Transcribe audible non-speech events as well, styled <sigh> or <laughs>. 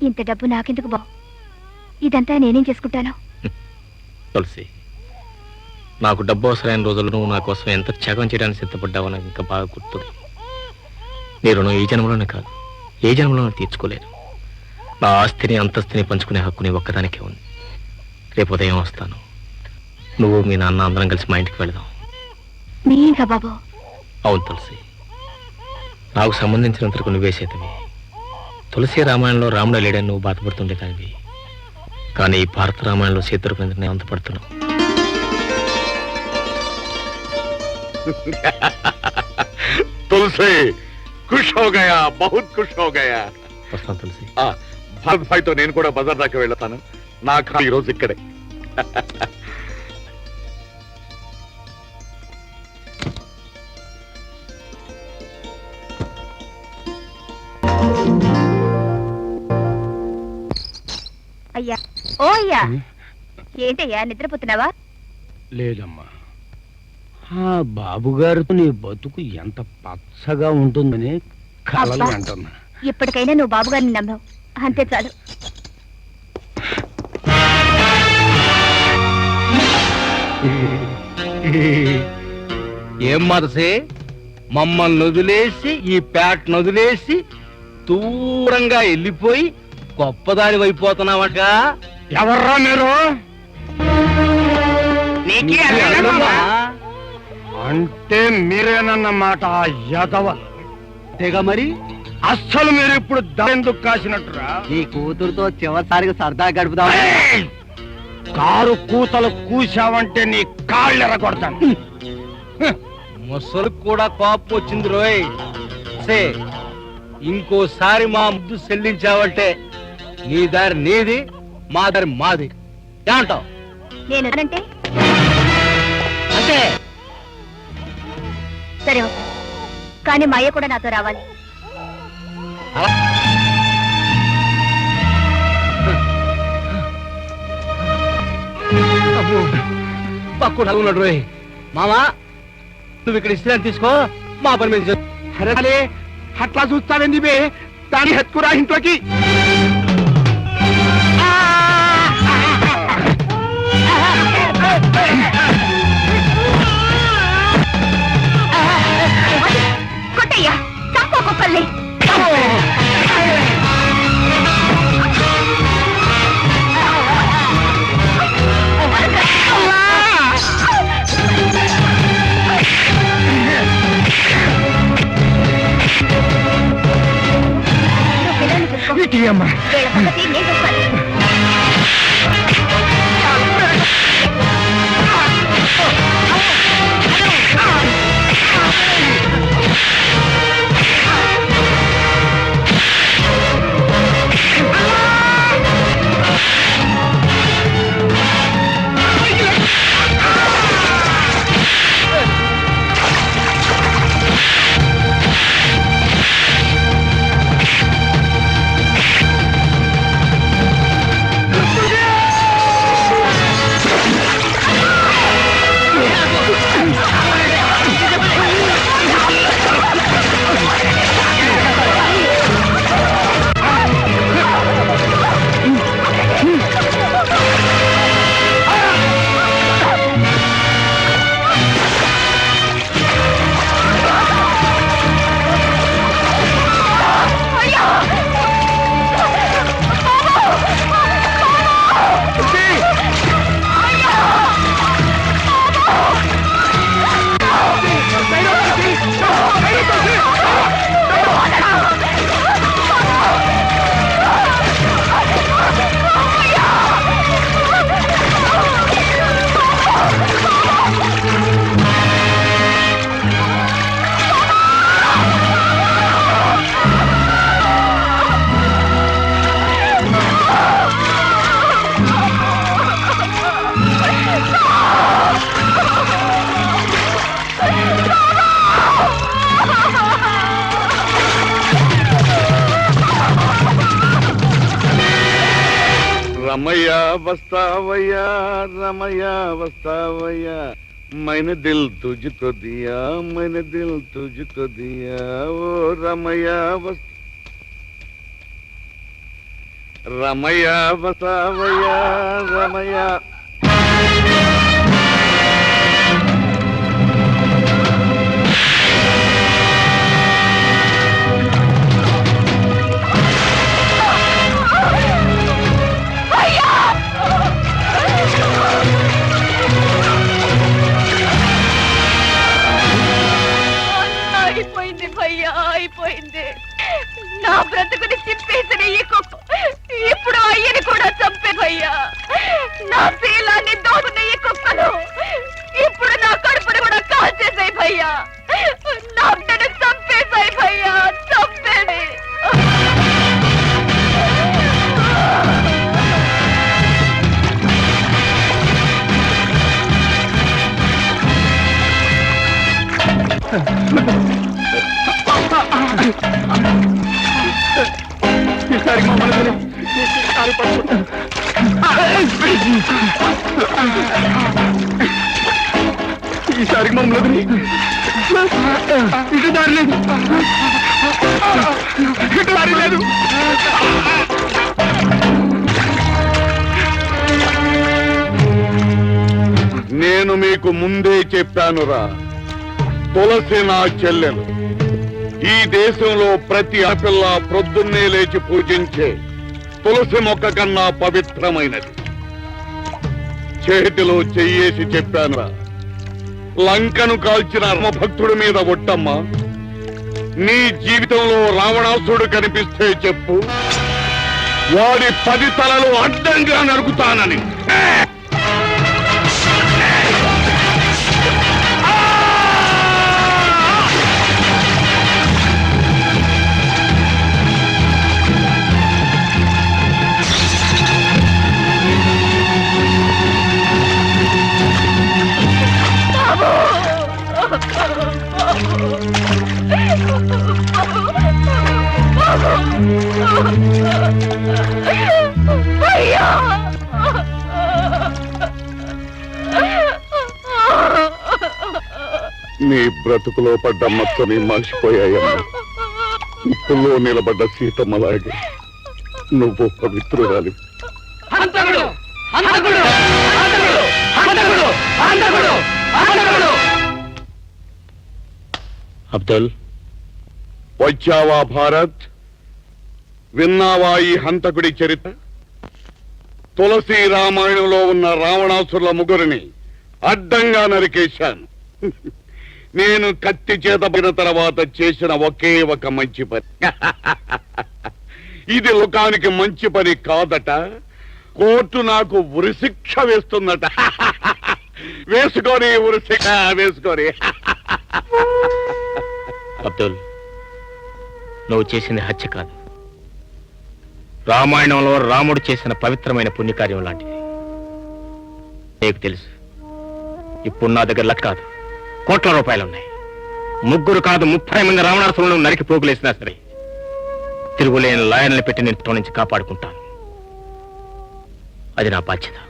ఇంత డబ్బు నాకెందుకు బావు ఇదంతా నేనేం చేసుకుంటాను? తులసి నాకు డబ్బు అవసరమైన రోజులు నువ్వు నా కోసం ఎంత త్యాగం చేయడానికి సిద్ధపడ్డావో నాకు ఇంకా బాగా గుర్తుంది. నీ రుణం ఈ జన్మలోనే కాదు ఏ జన్మలోనే తీర్చుకోలేదు. నా ఆస్తిని అంతస్తుని పంచుకునే హక్కు నీ ఒక్కదానికే ఉంది. రేపు ఉదయం వస్తాను. నువ్వు మీ నాన్న అందరం కలిసి మా ఇంటికి వెళదాం. మీగా బాబు? అవును తులసి నాకు సంబంధించినంతకు నువ్వే చేతవి. తులసి రామాయణంలో రాముడు లేడని నువ్వు బాధపడుతుండే కానీ కానీ ఈ భారత రామాయణంలో సీతరుపేంద్రని అంతపడుతున్నావు? తులసి ఖుష్ హో గయా బహుత్ ఖుష్ హో గయా. వస్తాను తులసి. ఆ, భారత్ భాయ్తో నేను కూడా బజార్ దాకా వెళ్తాను నా ఈ రోజు ఇక్కడే. అయ్యా. ఓ అయ్యా. ఏంటయ్యా నిద్రపోతున్నావా? లేదమ్మా. ఆ బాబుగారితో నీ బతుకు ఎంత పచ్చగా ఉంటుందని కలలు. అంటున్నా. ఇప్పటికైనా నువ్వు బాబుగారిని నమ్మావు. అంతే చాలు. ఏం మరసే మమ్మల్ని వదిలేసి ఈ పేటను వదిలేసి దూరంగా వెళ్ళిపోయి గొప్పదాని అయిపోతున్నావట ఎవర్రా మీరు? అంటే మీరేనన్నమాట ఆ యదవలు తెగ మరి? అస్సలు మీరు ఇప్పుడు దెందుకు కాసినట్టురా? నీ కూతురుతో చివరిసారిగా సరదా గడుపుదాం! కారు కూతలు కూసావంటే నీ కాళ్ళు ఎరగొడతాను. ముసలు కూడా కోపం వచ్చింది రోయ్. సే ఇంకోసారి మా ముద్దు చెల్లించావంటే నీ దారి నీది మా దారి మాది. ఏమంటావు? నేను అంటే? అంటే? సరే ఓకే. కానీ మా అయ్య కూడా నాతో రావాలి. అమ్మో, పక్కన రోయ్. మామా నువ్వు ఇక్కడ ఇస్తే తీసుకో మా పని మీద. అరే అట్లా చూస్తావేంది బే? దాని హెత్తుకురా ఇంట్లోకి. కొట్టయ్యా. చంప కుక్కల్ని. నువ్వు వస్తావయ్యా రమయ్య వస్తావయ్యా మైన దిల్ తుజుకో దియా మైన దిల్ తుజుకో దియా ఓ రమయ్య వస్త రమయ్య బసావయ్య రమయ్య. ఈసారి మమ్మల్ని ఇటు దారి లేదు. ఇటు దారి లేదు. నేను మీకు ముందే చెప్పానురా. తులసి నా చెల్లెలు. ఈ దేశంలో ప్రతి ఆపిల్ల ప్రొద్దున్నే లేచి పూజించే తులసి మొక్క కన్నా పవిత్రమైనది. చేతిలో చెయ్యేసి చెప్పానురా. లంకను కాల్చిన భక్తుడి మీద ఒట్టమ్మా. నీ జీవితంలో రావణాసుడు కనిపిస్తే చెప్పు. వాడి పది తలలు అడ్డంగా నరుకుతానని. నీ బ్రతుకులో పడ్డ మచ్చని మర్చిపోయాయమ్మా. నిప్పుల్లో నిలబడ్డ సీతమ్మలాగే నువ్వు పవిత్రురాలి. హంతకుడు! హంతకుడు! హంతకుడు! హంతకుడు! హంతకుడు! హంతకుడు! అబ్దుల్? వచ్చావా భారత్? విన్నావా ఈ హంతకుడి చరిత్ర? తులసి రామాయణంలో ఉన్న రావణాసురుల ముగ్గురిని అడ్డంగా నరికేశాను. <laughs> నేను కత్తి చేత పడిన తర్వాత చేసిన ఒకే ఒక మంచి పని. <laughs> ఇది లోకానికి మంచి పని కాదట. కోర్టు నాకు ఉరిశిక్ష వేస్తుందట. <laughs> వేసుకొని ఉరిశిక్ష వేసుకొని. అబ్దుల్ నువ్వు చేసింది హత్య కాదు. రామాయణంలో రాముడు చేసిన పవిత్రమైన పుణ్యకార్యం లాంటిది. నీకు తెలుసు ఇప్పుడు నా దగ్గర లెక్క కాదు కోట్ల రూపాయలు ఉన్నాయి ముగ్గురు కాదు ముప్పై మంది రావణాసులను నరికి పోగులేసినా సరే తిరుగులేని లాయర్ని పెట్టి నేను నుంచి కాపాడుకుంటాను. అది నా బాధ్యత.